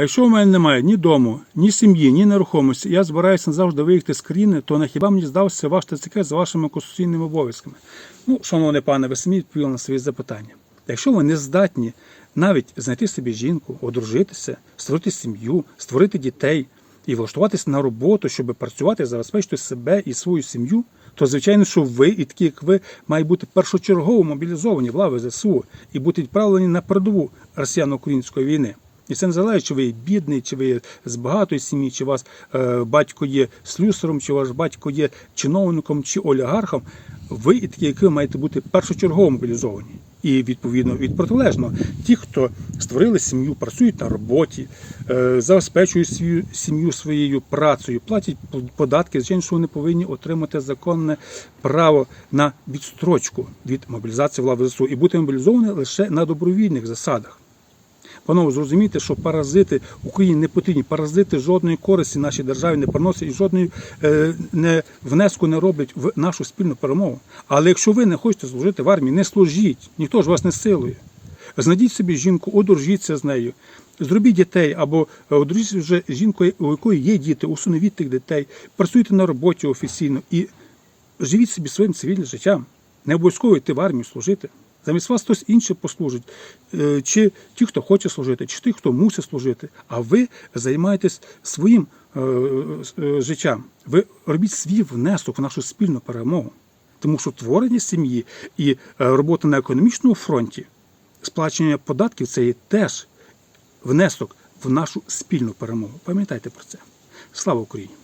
А якщо в мене немає ні дому, ні сім'ї, ні нерухомості, я збираюся назавжди виїхати з країни, то на хіба мені здався ваш ТЦК з вашими конституційними обов'язками? Ну, шановний пане, ви самі відповіли на свої запитання. Якщо ви не здатні навіть знайти собі жінку, одружитися, створити сім'ю, створити дітей і влаштуватися на роботу, щоб працювати, забезпечити себе і свою сім'ю, то звичайно, що ви і такі, як ви, мають бути першочергово мобілізовані в лави ЗСУ і бути відправлені на передову росіяно-української війни. І це не залежить, чи ви є бідний, чи ви є з багатої сім'ї, чи вас е, батько є слюсарем, чи ваш батько є чиновником чи олігархом. Ви і такі, як ви, маєте бути першочергово мобілізовані. І відповідно від протилежного, ті, хто створили сім'ю, працюють на роботі, е, забезпечують свою сім'ю своєю працею, платять податки, звичайно, що вони повинні отримати законне право на відстрочку від мобілізації в лави ЗСУ і бути мобілізовані лише на добровільних засадах. Панове, зрозумійте, що паразити Україні не потрібні. Паразити жодної користі нашій державі не приносять і жодної е, не, внеску не роблять в нашу спільну перемогу. Але якщо ви не хочете служити в армії, не служіть, ніхто ж вас не силує. Знайдіть собі жінку, одружіться з нею, зробіть дітей або е, одружіться вже жінкою, у якої є діти, усиновіть тих дітей, працюйте на роботі офіційно і живіть собі своїм цивільним життям. Не обов'язково йти в армію служити. Замість вас хтось інший послужить, Е, чи ті, хто хоче служити, чи ті, хто мусить служити. А ви займаєтесь своїм е, е, життям. Ви робіть свій внесок в нашу спільну перемогу. Тому що творення сім'ї і робота на економічному фронті, сплачення податків це є теж внесок в нашу спільну перемогу. Пам'ятайте про це. Слава Україні!